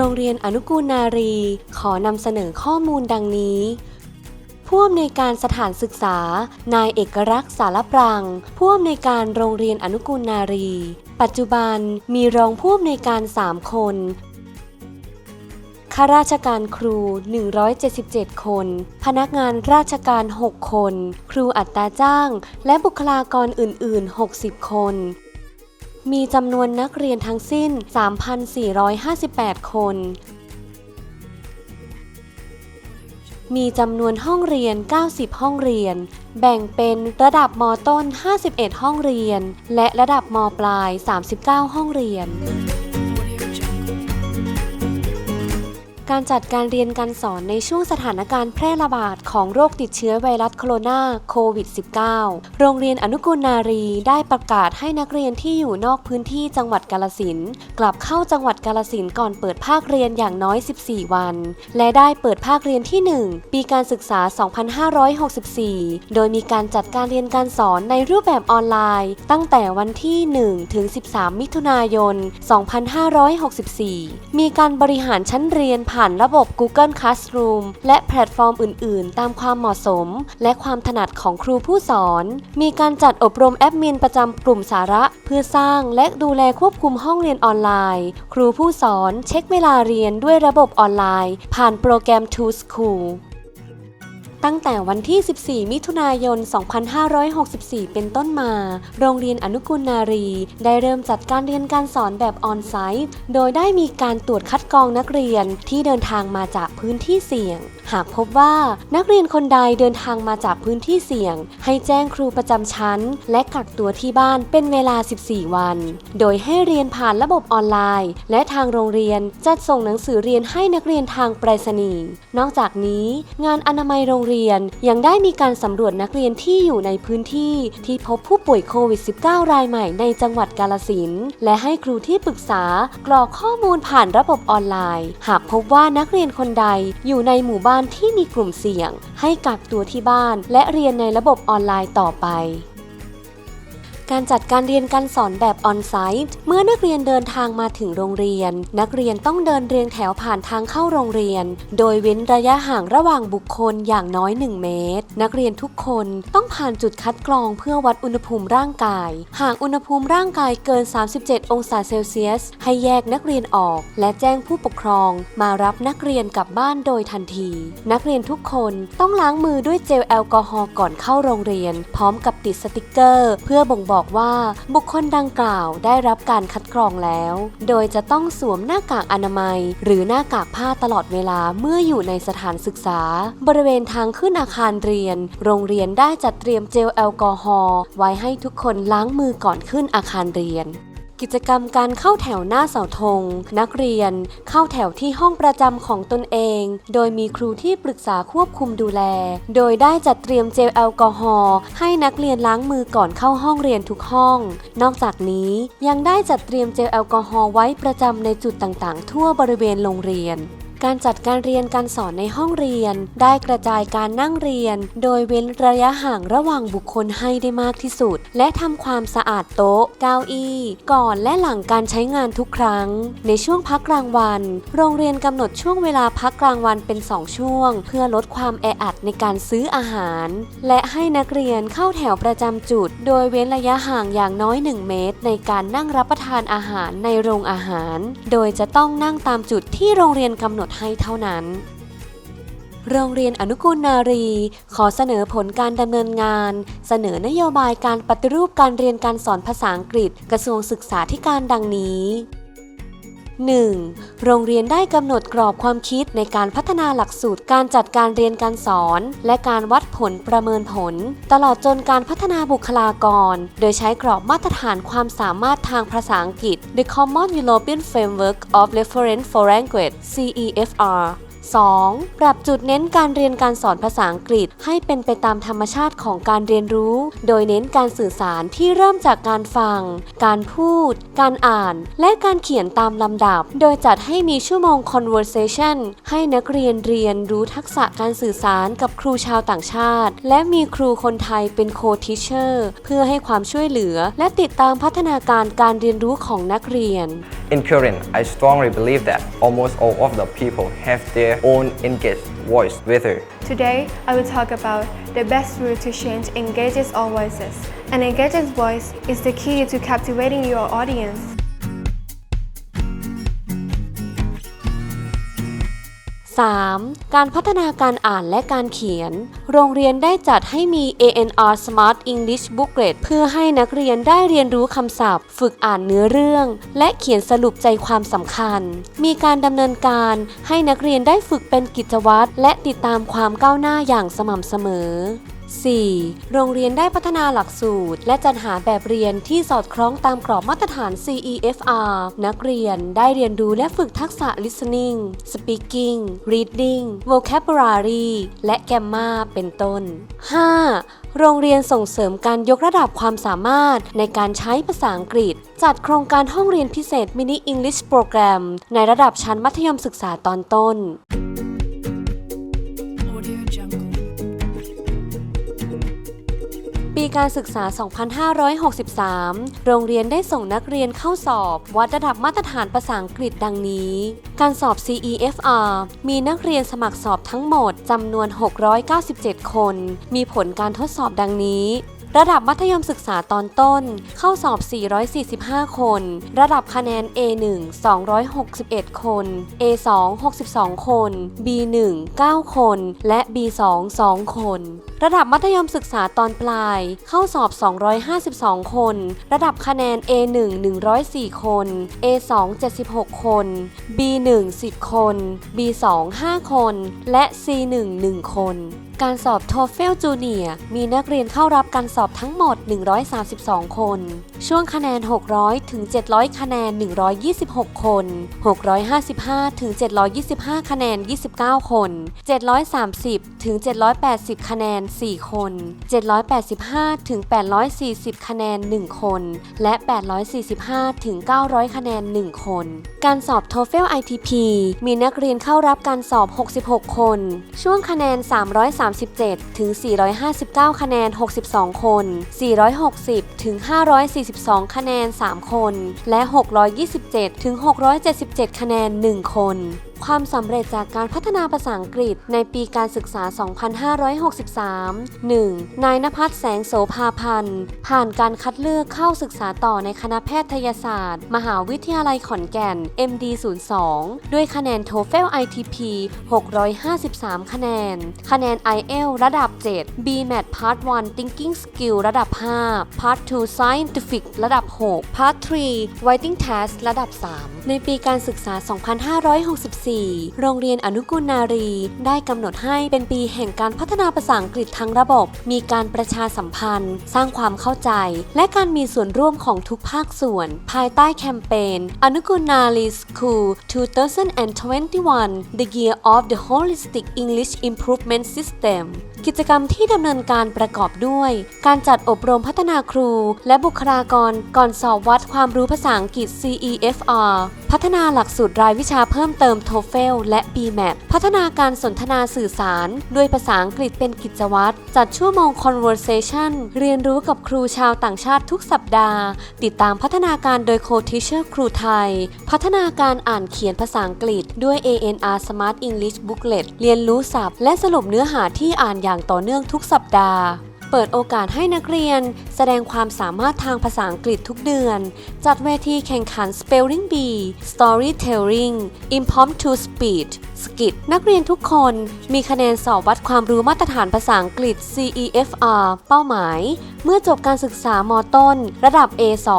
โรงเรียนอนุกูลนารี ขอนำเสนอข้อมูลดังนี้ผู้อำนวยการสถานศึกษา นายเอกรักษ์สารปรัง ผู้อำนวยการโรงเรียนอนุกูลนารี ปัจจุบันมีรองผู้อำนวยการ 3 คนข้าราชการครู 177 คน พนักงานราชการ 6 คน ครูอัตราจ้าง และบุคลากรอื่น ๆ 60 คน มีจำนวนนักเรียนทั้งสิ้น 3,458 คน มีจำนวนห้องเรียน 90 ห้องเรียน แบ่งเป็นระดับมต้น 51 ห้องเรียน และระดับมปลาย 39 ห้องเรียน การจัดการเรียนการสอนในช่วงสถานการณ์แพร่ระบาดของโรคติดเชื้อไวรัสโคโรนาโควิด -19 โรงเรียนอนุกูลนารีได้ประกาศให้นักเรียนที่อยู่นอกพื้นที่จังหวัดกาลสินกลับเข้าจังหวัดกาลสินก่อนเปิดภาคเรียนอย่างน้อย 14 วัน และได้เปิดภาคเรียนที่ 1 ปีการศึกษา 2564 โดยมีการจัดการเรียนการสอนในรูปแบบออนไลน์ ตั้งแต่วันที่ 1 ถึง 13 มิถุนายน 2564 มีการบริหารชั้นเรียนผ่าน่านระบบ Google Classroom และแพลตฟอร์มอื่น ๆ ตามความเหมาะสม และความถนัดของครูผู้สอน มีการจัดอบรมแอดมินประจำกลุ่มสาระ เพื่อสร้างและดูแลควบคุมห้องเรียนออนไลน์ ครูผู้สอนเช็คเวลาเรียนด้วยระบบออนไลน์ ผ่านโปรแกรม To School ตั้งแต่วันที่ 14 มิถุนายน 2564 เป็นต้นมา โรงเรียนอนุกูลนารี ได้เริ่มจัดการเรียนการสอนแบบออนไซต์ โดยได้มีการตรวจคัดกรองนักเรียนที่เดินทางมาจากพื้นที่เสี่ยง หากพบว่านักเรียนคนใดเดินทางมาจากพื้นที่เสี่ยง ให้แจ้งครูประจำชั้น และกักตัวที่บ้านเป็นเวลา 14 วัน โดยให้เรียนผ่านระบบออนไลน์ และทางโรงเรียนจัดส่งหนังสือเรียนให้นักเรียนทางไปรษณีย์ นอกจากนี้ งานอนามัยโรงเรียนยังได้มีการสำรวจนักเรียนที่อยู่ในพื้นที่ ที่พบผู้ป่วยโควิด -19 รายใหม่ในจังหวัดกาลสินและให้ครูที่ปรึกษากรอกข้อมูลผ่านระบบออนไลน์ หากพบว่านักเรียนคนใดอยู่ในหมู่บ้านที่มีกลุ่มเสี่ยง ให้กักตัวที่บ้านและเรียนในระบบออนไลน์ต่อไป การจัดการเรียนการสอนแบบออนไซต์เมื่อนักเรียนเดินทางมาถึงโรงเรียน นักเรียนต้องเดินเรียงแถวผ่านทางเข้าโรงเรียน โดยเว้นระยะห่างระหว่างบุคคลอย่างน้อย 1 เมตร นักเรียนทุกคนต้องผ่านจุดคัดกรองเพื่อวัดอุณหภูมิร่างกาย หากอุณหภูมิร่างกายเกิน 37 องศาเซลเซียส ให้แยกนักเรียนออก และแจ้งผู้ปกครอง มารับนักเรียนกลับบ้านโดยทันที นักเรียนทุกคนต้องล้างมือด้วยเจลแอลกอฮอล์ก่อนเข้าโรงเรียน พร้อมกับติดสติกเกอร์ เพื่อบ่งบอกบอกว่าบุคคลดังกล่าวได้รับการคัดกรองแล้ว โดยจะต้องสวมหน้ากากอนามัย หรือหน้ากากผ้าตลอดเวลาเมื่ออยู่ในสถานศึกษา บริเวณทางขึ้นอาคารเรียน โรงเรียนได้จัดเตรียมเจลแอลกอฮอล์ไว้ให้ทุกคนล้างมือก่อนขึ้นอาคารเรียน กิจกรรมการเข้าแถวหน้าเสาธง นักเรียนเข้าแถวที่ห้องประจำของตนเอง โดยมีครูที่ปรึกษาควบคุมดูแล โดยได้จัดเตรียมเจลแอลกอฮอล์ให้นักเรียนล้างมือก่อนเข้าห้องเรียนทุกห้อง นอกจากนี้ยังได้จัดเตรียมเจลแอลกอฮอล์ไว้ประจำในจุดต่างๆ ทั่วบริเวณโรงเรียน การจัดการเรียนการสอนในห้องเรียน ได้กระจายการนั่งเรียน โดยเว้นระยะห่างระหว่างบุคคลให้ได้มากที่สุด และทำความสะอาดโต๊ะ เก้าอี้ ก่อนและหลังการใช้งานทุกครั้ง ในช่วงพักกลางวัน โรงเรียนกำหนดช่วงเวลาพักกลางวันเป็น 2 ช่วง เพื่อลดความแออัดในการซื้ออาหาร และให้นักเรียนเข้าแถวประจำจุด โดยเว้นระยะห่างอย่างน้อย 1 เมตร ในการนั่งรับประทานอาหารในโรงอาหาร โดยจะต้องนั่งตามจุดที่โรงเรียนกำหนดให้เท่านั้น โรงเรียนอนุกูลนารี ขอเสนอผลการดำเนินงาน เสนอนโยบายการปฏิรูปการเรียนการสอนภาษาอังกฤษ กระทรวงศึกษาธิการดังนี้ 1. โรงเรียนได้กำหนดกรอบความคิดในการพัฒนาหลักสูตรการจัดการเรียนการสอน และการวัดผลประเมินผล ตลอดจนการพัฒนาบุคลากร โดยใช้กรอบมาตรฐานความสามารถทางภาษาอังกฤษ The Common European Framework of Reference for Language CEFR 2. ปรับจุดเน้นการเรียนการสอนภาษาอังกฤษให้เป็นไปตามธรรมชาติของการเรียนรู้ โดยเน้นการสื่อสารที่เริ่มจากการฟัง การพูด การอ่าน และการเขียนตามลำดับ โดยจัดให้มีชั่วโมง conversation ให้นักเรียนเรียนรู้ทักษะการสื่อสารกับครูชาวต่างชาติ และมีครูคนไทยเป็น co-teacher เพื่อให้ความช่วยเหลือ และติดตามพัฒนาการการเรียนรู้ของนักเรียน In current, I strongly believe that almost all of the people have their own engaged voice, with whether Today, I will talk about the best route to change engages all voices. An engaged voice is the key to captivating your audience. 3. การพัฒนาการอ่านและการเขียน โรงเรียนได้จัดให้มี ANR Smart English Booklet เพื่อให้นักเรียนได้เรียนรู้คำศัพท์ ฝึกอ่านเนื้อเรื่อง และเขียนสรุปใจความสำคัญ มีการดำเนินการให้นักเรียนได้ฝึกเป็นกิจวัตรและติดตามความก้าวหน้าอย่างสม่ำเสมอ 4. โรงเรียนได้พัฒนาหลักสูตร และจัดหาแบบเรียนที่สอดคล้องตามกรอบมาตรฐาน CEFR นักเรียนได้เรียนรู้และฝึกทักษะ listening speaking reading vocabulary และ grammar เป็นต้น 5. โรงเรียนส่งเสริมการยกระดับความสามารถในการใช้ภาษาอังกฤษ จัดโครงการห้องเรียนพิเศษ Mini English Program ในระดับชั้นมัธยมศึกษาตอนต้น การศึกษา 2563 โรงเรียนได้ส่งนักเรียนเข้าสอบ วัดระดับมาตรฐานภาษาอังกฤษดังนี้ การสอบ CEFR มีนักเรียนสมัครสอบทั้งหมดจำนวน 697 คน มีผลการทดสอบดังนี้ ระดับมัธยมศึกษาตอนต้น เข้าสอบ 445 คน ระดับคะแนน A1 261 คน A2 62 คน B1 9 คน และ B2 2 คน ระดับมัธยมศึกษาตอนปลาย เข้าสอบ 252 คน ระดับคะแนน A1 104 คน A2 76 คน B1 10 คน B2 5 คน และ C1 1 คน การสอบ TOEFL Junior มีนักเรียนเข้ารับการสอบทั้งหมด 132 คน ช่วงคะแนน 600 ถึง 700 คะแนน 126 คน 655 ถึง 725 คะแนน 29 คน 730 ถึง 780 คะแนน 4 คน 785 ถึง 840 คะแนน 1 คน และ 845 ถึง 900 คะแนน 1 คน การสอบ TOEFL ITP มีนักเรียนเข้ารับการสอบ 66 คน ช่วงคะแนน 330 437 ถึง 459 คะแนน 62 คน 460 ถึง 542 คะแนน 3 คน และ 627 ถึง 677 คะแนน 1 คนความสำเร็จจากการพัฒนาภาษาอังกฤษในปีการศึกษา 2563 1. นายนภัสแสงโสภาพันธ์ ผ่านการคัดเลือกเข้าศึกษาต่อในคณะแพทยศาสตร์ มหาวิทยาลัยขอนแก่น MD 02ด้วยคะแนน TOEFL ITP 653 คะแนน คะแนน IEL ระดับ 7 BMAT Part 1 Thinking Skill ระดับ 5 Part 2 Scientific ระดับ 6 Part 3 Writing Test ระดับ 3 ในปีการศึกษา 2564โรงเรียนอนุกูลนารี ได้กำหนดให้เป็นปีแห่งการพัฒนาภาษาอังกฤษทั้งระบบ มีการประชาสัมพันธ์ สร้างความเข้าใจ และการมีส่วนร่วมของทุกภาคส่วน ภายใต้แคมเปญอนุกูลนารีสคูล 2021 The Year of the Holistic English Improvement System กิจกรรมที่ดำเนินการประกอบด้วย การจัดอบรมพัฒนาครู และบุคลากรก่อนสอบวัดความรู้ภาษาอังกฤษ CEFR พัฒนาหลักสูตรรายวิชาเพิ่มเติม TOEFL และ BMAT พัฒนาการสนทนาสื่อสาร ด้วยภาษาอังกฤษเป็นกิจวัตร จัดชั่วโมง conversation เรียนรู้กับครูชาวต่างชาติทุกสัปดาห์ ติดตามพัฒนาการโดยโคทิเชอร์ครูไทย พัฒนาการอ่านเขียนภาษาอังกฤษ ด้วย ANR Smart English Booklet เรียนรู้ศัพท์และสรุปเนื้อหาที่อ่านยากอย่างต่อเนื่องทุกสัปดาห์ เปิดโอกาสให้นักเรียน แสดงความสามารถทางภาษาอังกฤษทุกเดือน จัดเวทีแข่งขัน Spelling Bee Storytelling Impromptu Speech สกิดนักเรียนทุกคนมีคะแนนสอบวัดความรู้มาตรฐานภาษาอังกฤษ CEFR เป้าหมาย เมื่อจบการศึกษามต้น ระดับ A2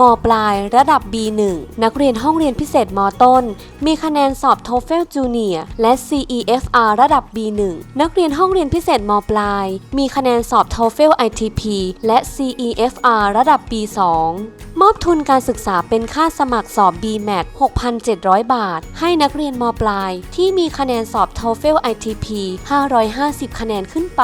มปลาย ระดับ B1 นักเรียนห้องเรียนพิเศษมต้น มีคะแนนสอบ TOEFL Junior และ CEFR ระดับ B1 นักเรียนห้องเรียนพิเศษมปลาย มีคะแนนสอบ TOEFL ITP และ CEFR ระดับ B2 มอบทุนการศึกษาเป็นค่าสมัครสอบ BMAT 6,700 บาท ให้นักเรียนมปลายที่มีคะแนนสอบ TOEFL ITP 550 คะแนนขึ้นไป